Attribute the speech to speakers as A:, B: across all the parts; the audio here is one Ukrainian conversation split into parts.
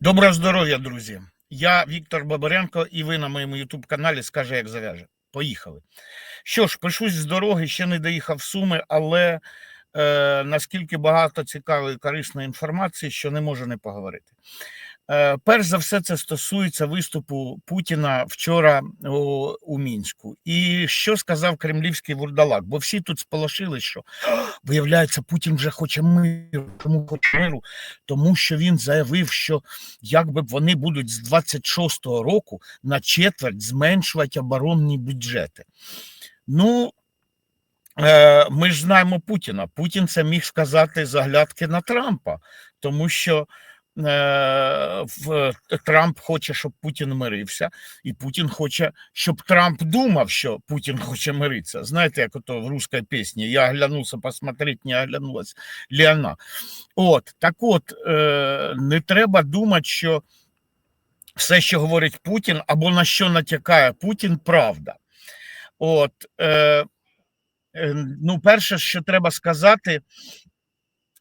A: Доброго здоров'я, друзі! Я Віктор Бабаренко, і ви на моєму Ютуб каналі скаже, як зав'яже. Поїхали. Що ж, пишусь з дороги, ще не доїхав в Суми, але е, наскільки багато цікавої корисної інформації, що не можу не поговорити. Е, перш за все, це стосується виступу Путіна вчора у, у Мінську. І що сказав кремлівський вурдалак? Бо всі тут сполошились, що виявляється, Путін вже хоче миру. Чому хоче миру? Тому що він заявив, що якби вони будуть з 26-го року на четверть зменшувати оборонні бюджети. Ну, е, ми ж знаємо Путіна. Путін це міг сказати з оглядки на Трампа, тому що Трамп хоче, щоб Путін мирився, і Путін хоче, щоб Трамп думав, що Путін хоче миритися. Знаєте, як ото в русській пісні Я оглянувся посмотреть, не оглянулась Ліана. От так от е, не треба думати, що все, що говорить Путін, або на що натякає Путін, правда. От, е, е, ну, перше, що треба сказати,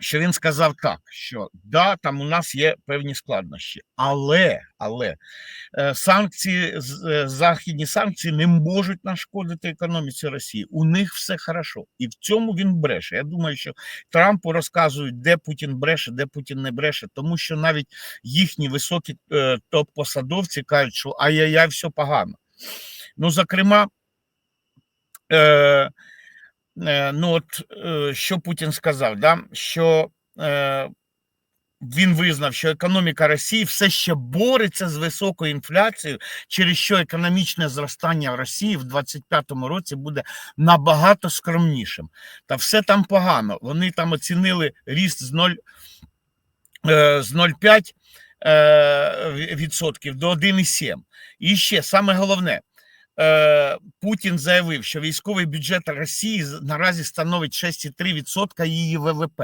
A: що він сказав так, що да, там у нас є певні складнощі, але але е, санкції, е, західні санкції не можуть нашкодити економіці Росії. У них все хорошо, і в цьому він бреше. Я думаю, що Трампу розказують, де Путін бреше, де Путін не бреше, тому що навіть їхні високі е, топ-посадовці кажуть, що ай-яй-яй, все погано. Ну, зокрема, е, ну от що Путін сказав, да? що е, він визнав, що економіка Росії все ще бореться з високою інфляцією, через що економічне зростання в Росії в 2025 році буде набагато скромнішим. Та все там погано. Вони там оцінили ріст з 0, е, з 0,5 е, відсотків до 1,7. І ще саме головне. Е, Путін заявив, що військовий бюджет Росії наразі становить 6,3% її ВВП.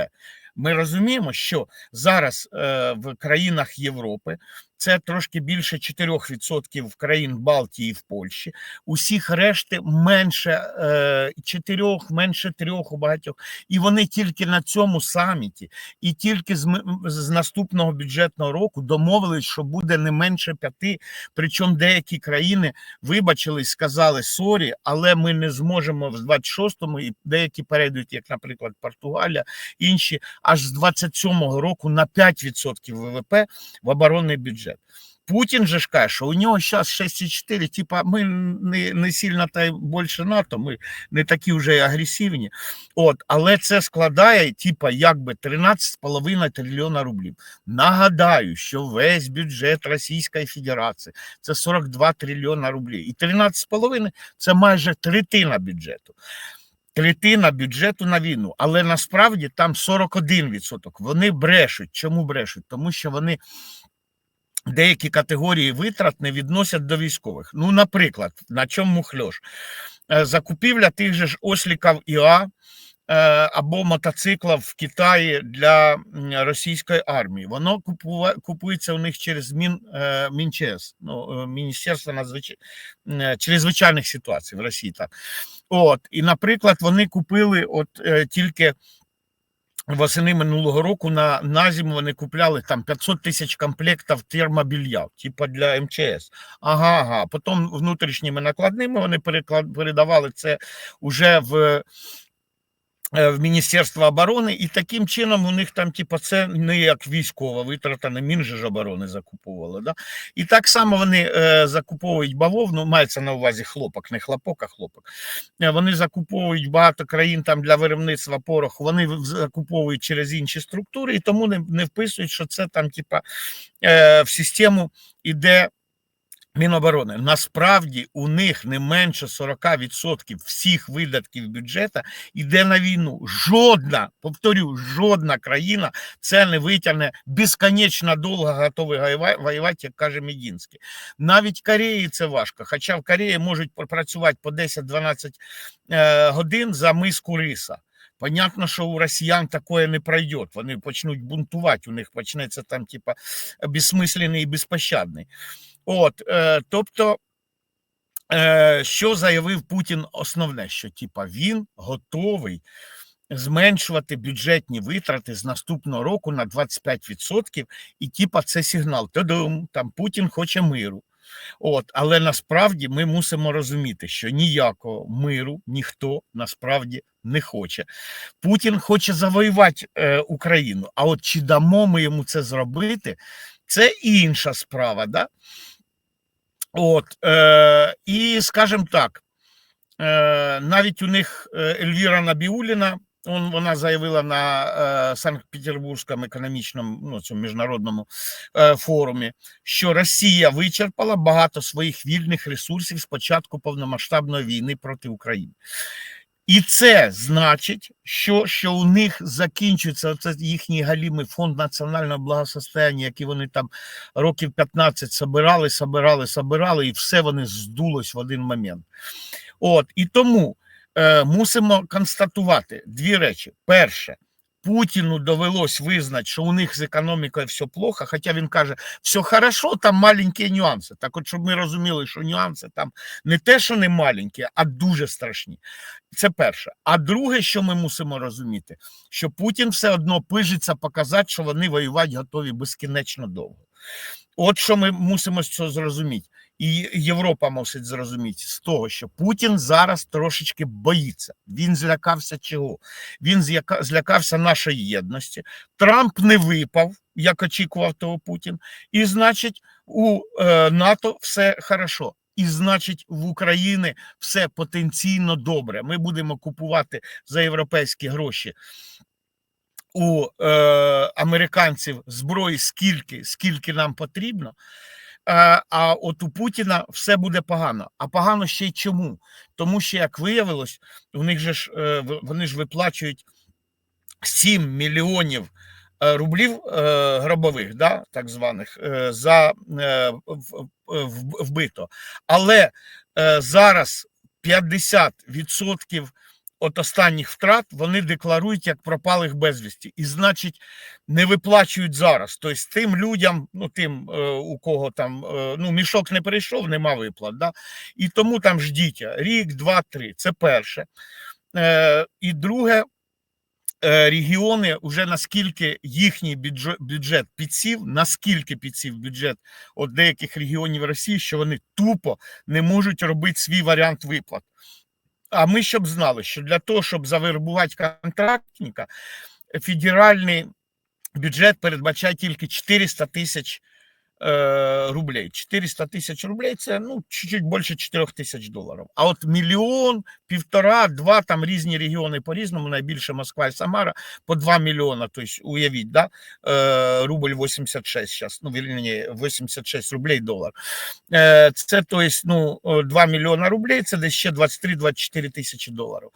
A: Ми розуміємо, що зараз е, в країнах Європи це трошки більше 4% країн Балтії в Польщі. Усіх решти менше е, 4, менше 3 у багатьох. І вони тільки на цьому саміті, і тільки з, з наступного бюджетного року домовились, що буде не менше 5, Причому деякі країни вибачились, сказали сорі, але ми не зможемо в 26-му, і деякі перейдуть, як, наприклад, Португалія, інші аж з 27-го року на 5% ВВП в оборонний бюджет. Путін же ж каже, що у нього зараз 6,4, типа ми не, не сильно та більше НАТО, ми не такі вже агресивні. От, але це складає, типа, якби 13,5 трильйона рублів. Нагадаю, що весь бюджет Російської Федерації це 42 трильйона рублів. І 13,5 це майже третина бюджету. Третина бюджету на війну, але насправді там 41%. Вони брешуть. Чому брешуть? Тому що вони деякі категорії витрат не відносять до військових. Ну, наприклад, на чому мухльош? Е, Закупівля тих же ж осліків ІА е, або мотоциклів в Китаї для російської армії. Воно купується у них через Мін, е, Мінчес, ну, Міністерство надзвичай... чрезвичайних ситуацій в Росії. Так. От, і, наприклад, вони купили от е, тільки восени минулого року на, на зиму вони купляли там 500 тисяч комплектів термобілья, типу для МЧС. Ага, ага. Потім внутрішніми накладними вони передавали це уже в. Е, В Міністерство оборони, і таким чином у них там, типу, це не як військова витрата, не Мінжеж оборони закуповували. Да? І так само вони е, закуповують бавовну, мається на увазі хлопок, не хлопок, а хлопок. Е, Вони закуповують багато країн там для виробництва пороху, вони закуповують через інші структури, і тому не, не вписують, що це там, типа, е, в систему іде. Міноборони насправді у них не менше 40% всіх видатків бюджету йде на війну. Жодна, повторю, жодна країна це не витягне безконечно довго готовий воювати, як каже Медінський. Навіть Кореї це важко. Хоча в Кореї можуть пропрацювати по 10-12 е, годин за миску риса. Понятно, що у росіян таке не пройде. Вони почнуть бунтувати. У них почнеться там, типа, безсмисленний і безпощадний. От, е, тобто, е, що заявив Путін основне, що типа він готовий зменшувати бюджетні витрати з наступного року на 25%, і типа це сигнал. Та-дум, там Путін хоче миру. От, але насправді ми мусимо розуміти, що ніякого миру ніхто насправді не хоче. Путін хоче завоювати е, Україну. А от чи дамо ми йому це зробити, це інша справа. Да? От, е, і скажімо так, е, навіть у них е, Ельвіра Набіуліна, он, вона заявила на е, Санкт-Петербурзькому економічному ну, цьому міжнародному е, форумі, що Росія вичерпала багато своїх вільних ресурсів з початку повномасштабної війни проти України. І це значить, що що у них закінчується це їхній галімий фонд національного благосостояння, який вони там років 15 собирали, собирали, собирали, і все вони здулось в один момент. От і тому е, мусимо констатувати дві речі: перше. Путіну довелось визнати, що у них з економікою все плохо, хоча він каже, все хорошо, там маленькі нюанси. Так от, щоб ми розуміли, що нюанси там не те, що не маленькі, а дуже страшні. Це перше. А друге, що ми мусимо розуміти, що Путін все одно пижиться показати, що вони воювати готові безкінечно довго. От що ми мусимо з цього зрозуміти. І Європа мусить зрозуміти з того, що Путін зараз трошечки боїться. Він злякався чого? Він злякався нашої єдності. Трамп не випав, як очікував того Путін, і значить, у е, НАТО все хорошо. І значить, в Україні все потенційно добре. Ми будемо купувати за європейські гроші у е, американців зброї скільки, скільки нам потрібно. Е, а от у Путіна все буде погано. А погано ще й чому? Тому що, як виявилось, у них же ж е, вони ж виплачують 7 мільйонів е, рублів гробових, да, так званих, за вбито. Але зараз 50% от останніх втрат вони декларують як пропалих безвісті, і значить не виплачують зараз. Тобто тим людям, ну тим, е, у кого там ну мішок не перейшов, нема виплат. Да? І тому там ждіть рік, два, три. Це перше. Е, І друге. Е, регіони вже наскільки їхній бюджет підсів, наскільки підсів бюджет от деяких регіонів Росії, що вони тупо не можуть робити свій варіант виплат. А ми щоб знали, що для того, щоб завербувати контрактника, федеральний бюджет передбачає тільки 400 тисяч е, рублей. 400 тисяч рублей це ну, чуть-чуть більше 4 тисяч доларів. А от мільйон, півтора, два, там різні регіони по-різному, найбільше Москва і Самара, по 2 мільйона. Тобто, уявіть, да? е, рубль 86 зараз, ну, вірні, 86 рублей долар. Е, це, тобто, ну, 2 мільйона рублей, це десь ще 23-24 тисячі доларів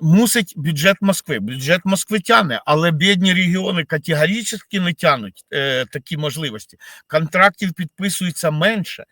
A: мусить бюджет Москви. Бюджет Москви тяне, але бідні регіони категорично не тянуть е, такі можливості. Контрактів підписується менше.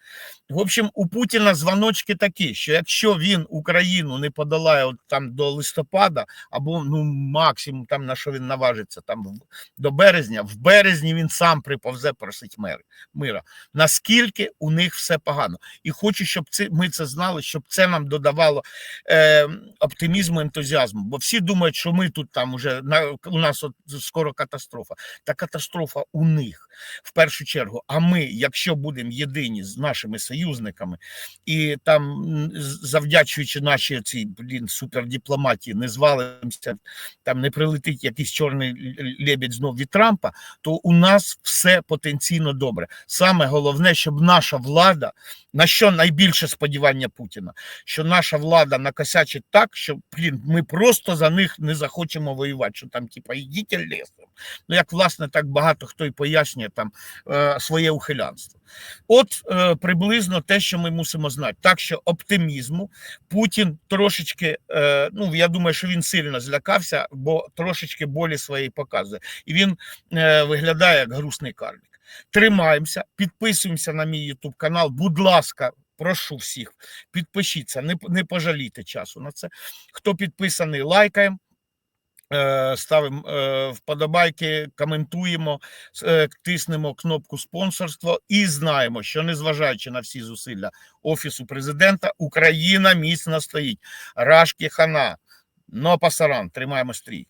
A: В общем, у Путіна дзвоночки такі, що якщо він Україну не подолає от там до листопада, або ну максимум там на що він наважиться, там до березня, в березні він сам приповзе просить мир, мира. Наскільки у них все погано, і хочу, щоб ми це знали, щоб це нам додавало е, оптимізму, ентузіазму. Бо всі думають, що ми тут там уже на у нас от скоро катастрофа. Та катастрофа у них в першу чергу. А ми, якщо будемо єдині з нашими союзниками, і там, завдячуючи нашій цій блін супердипломатії, не звалимося, там не прилетить якийсь чорний лебідь знов від Трампа, то у нас все потенційно добре. Саме головне, щоб наша влада, на що найбільше сподівання Путіна, що наша влада накосячить так, що блін, ми просто за них не захочемо воювати. Що там, типа, йдіть лісом. Ну, як власне так багато хто й пояснює там е, своє ухилянство. От е, приблизно те, що ми мусимо знати. Так що оптимізму Путін трошечки, е, ну я думаю, що він сильно злякався, бо трошечки болі своєї показує. І він виглядає як грустний карлик. Тримаємося, підписуємося на мій YouTube канал. Будь ласка, прошу всіх, підпишіться, не не пожалійте часу на це. Хто підписаний, лайкаємо. Е, ставимо е, вподобайки, коментуємо, е, тиснемо кнопку спонсорство і знаємо, що незважаючи на всі зусилля офісу президента, Україна міцно стоїть. Рашки хана. Но пасаран, тримаємо стрій.